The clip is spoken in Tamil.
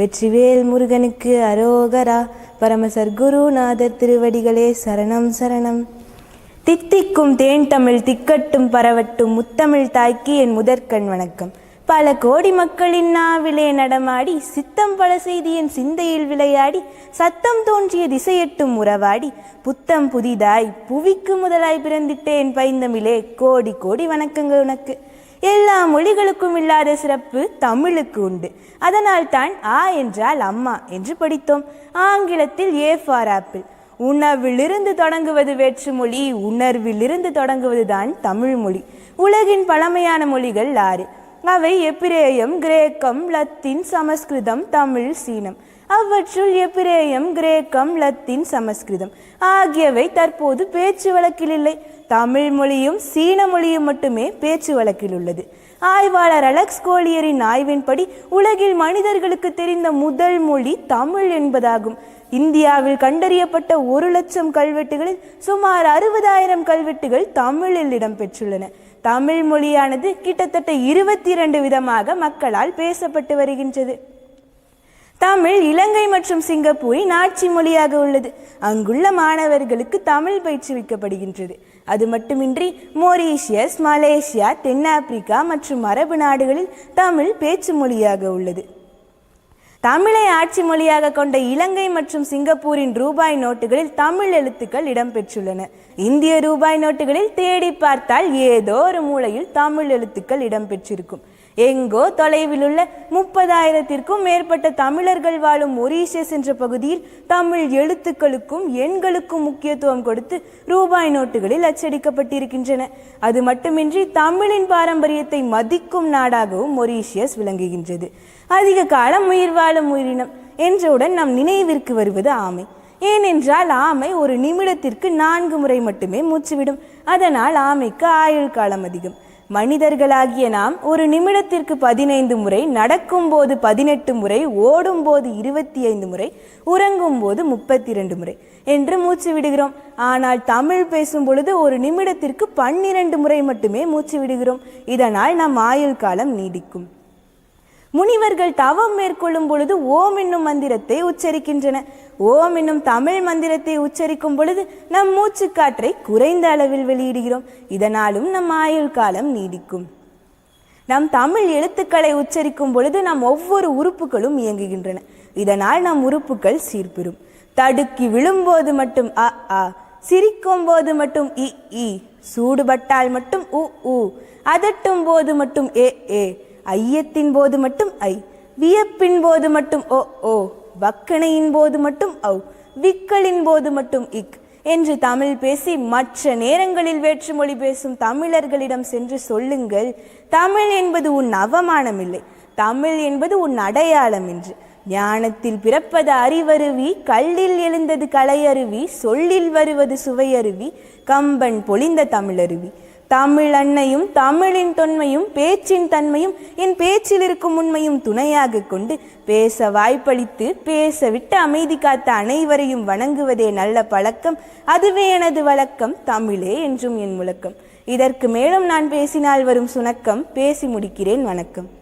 வெற்றிவேல் முருகனுக்கு அரோகரா. பரமசர் குருநாதர் திருவடிகளே சரணம் சரணம். தித்திக்கும் தேன் தமிழ் திக்கட்டும் பரவட்டும் முத்தமிழ் தாய்க்கு என் முதற்கண் வணக்கம். பல கோடி மக்களின் நாவிலே நடமாடி சித்தம் பல செய்தி என் சிந்தையில் விளையாடி சத்தம் தோன்றிய திசையட்டும் உறவாடி புத்தம் புதிதாய் புவிக்கு முதலாய் பிறந்திட்டேன் பைந்தமிழே. கோடி கோடி வணக்கங்கள் உனக்கு. எல்லா மொழிகளுக்கும் இல்லாத சிறப்பு தமிழுக்கு உண்டு. அதனால் தான் ஆ என்றால் அம்மா என்று படித்தோம். ஆங்கிலத்தில் ஏ ஃபார் ஆப்பிள். உணவிலிருந்து தொடங்குவது வேற்றுமொழி உணர்விலிருந்து தொடங்குவதுதான் தமிழ் மொழி. உலகின் பழமையான மொழிகள் ஆறு. அவை எப்பிரேயம் கிரேக்கம் லத்தீன் சமஸ்கிருதம் தமிழ் சீனம். அவற்றுள் எப்பிரேயம் கிரேக்கம் லத்தீன் சமஸ்கிருதம். ஆகியவை தற்போது பேச்சு வழக்கில் இல்லை. தமிழ் மொழியும் சீன மொழியும் மட்டுமே பேச்சு வழக்கில் உள்ளது. ஆய்வாளர் அலெக்ஸ் கோலியரின் ஆய்வின்படி உலகில் மனிதர்களுக்கு தெரிந்த முதல் மொழி தமிழ் என்பதாகும். இந்தியாவில் கண்டறியப்பட்ட ஒரு லட்சம் கல்வெட்டுகளில் சுமார் அறுபதாயிரம் கல்வெட்டுகள் தமிழில் இடம்பெற்றுள்ளன. தமிழ் மொழியானது கிட்டத்தட்ட இருபத்தி இரண்டு விதமாக மக்களால் பேசப்பட்டு வருகின்றது. தமிழ் இலங்கை மற்றும் சிங்கப்பூரின் ஆட்சி மொழியாக உள்ளது. அங்குள்ள மாணவர்களுக்கு தமிழ் பயிற்றுவிக்கப்படுகின்றது அது மட்டுமின்றி மொரீஷியஸ் மலேசியா தென்னாப்பிரிக்கா மற்றும் அரபு நாடுகளில் தமிழ் பேச்சு மொழியாக உள்ளது. தமிழை ஆட்சி மொழியாக கொண்ட இலங்கை மற்றும் சிங்கப்பூரின் ரூபாய் நோட்டுகளில் தமிழ் எழுத்துக்கள் இடம்பெற்றுள்ளன. இந்திய ரூபாய் நோட்டுகளில் தேடி பார்த்தால் ஏதோ ஒரு மூலையில் தமிழ் எழுத்துக்கள் இடம்பெற்றிருக்கும். எங்கோ தொலைவில் உள்ள முப்பதாயிரத்திற்கும் மேற்பட்ட தமிழர்கள் வாழும் மொரீஷியஸ் என்ற பகுதியில் தமிழ் எழுத்துக்களுக்கும் எண்களுக்கும் முக்கியத்துவம் கொடுத்து ரூபாய் நோட்டுகளில் அச்சடிக்கப்பட்டிருக்கின்றன. அது மட்டுமின்றி தமிழின் பாரம்பரியத்தை மதிக்கும் நாடாகவும் மொரீஷியஸ் விளங்குகின்றது. அதிக காலம் உயிர் வாழும் உயிரினம் என்றவுடன் நம் நினைவிற்கு வருவது ஆமை. ஏனென்றால் ஆமை ஒரு நிமிடத்திற்கு நான்கு முறை மட்டுமே மூச்சுவிடும். அதனால் ஆமைக்கு ஆயுள் காலம் அதிகம். மனிதர்களாகிய நாம் ஒரு நிமிடத்திற்கு பதினைந்து முறை நடக்கும்போது பதினெட்டு முறை ஓடும்போது இருபத்தி ஐந்து முறை உறங்கும் போது முப்பத்தி இரண்டு முறை என்று மூச்சு விடுகிறோம் ஆனால் தமிழ் பேசும் பொழுது ஒரு நிமிடத்திற்கு பன்னிரண்டு முறை மட்டுமே மூச்சு விடுகிறோம் இதனால் நம் ஆயுள் காலம் நீடிக்கும். முனிவர்கள் தவம் மேற்கொள்ளும் பொழுது ஓம் என்னும் மந்திரத்தை உச்சரிக்கின்றன. ஓம் என்னும் தமிழ் மந்திரத்தை உச்சரிக்கும் பொழுது நம் மூச்சுக்காற்றை குறைந்த அளவில் வெளியிடுகிறோம். இதனாலும் நம் ஆயுள் காலம் நீடிக்கும். நம் தமிழ் எழுத்துக்களை உச்சரிக்கும் பொழுது நம் ஒவ்வொரு உறுப்புகளும் இயங்குகின்றன. இதனால் நம் உறுப்புகள் சீர்பெறும். தடுக்கி விழும்போது மட்டும் அ ஆ சிரிக்கும் போது மட்டும் இ இ சூடுபட்டால் மட்டும் உ உ அதட்டும் போது மட்டும் ஏ ஏ ஐயத்தின் போது மட்டும் ஐ வியப்பின் போது மட்டும் ஓ ஓ வக்கணையின் போது மட்டும் ஔ விக்கலின் போது மட்டும் இக் என்று தமிழ் பேசி மற்ற நேரங்களில் வேற்றுமொழி பேசும் தமிழர்களிடம் சென்று சொல்லுங்கள். தமிழ் என்பது உன் அவமானம் இல்லை தமிழ் என்பது உன் அடையாளம் என்று ஞானத்தில் பிறப்பது அறிவருவி கல்லில் எழுந்தது கலையருவி சொல்லில் வருவது சுவையருவி கம்பன் பொழிந்த தமிழருவி. தமிழ் அன்னையும் தமிழின் தொன்மையும் பேச்சின் தன்மையும் என் பேச்சில் இருக்கும் உண்மையும் துணையாக கொண்டு பேச வாய்ப்பளித்து பேச விட்டு அமைதி காத்த அனைவரையும் வணங்குவதே நல்ல பழக்கம். அதுவே எனது வழக்கம். தமிழே என்றும் என் முழக்கம். இதற்கு மேலும் நான் பேசினால் வரும் சுணக்கம். பேசி முடிக்கிறேன். வணக்கம்.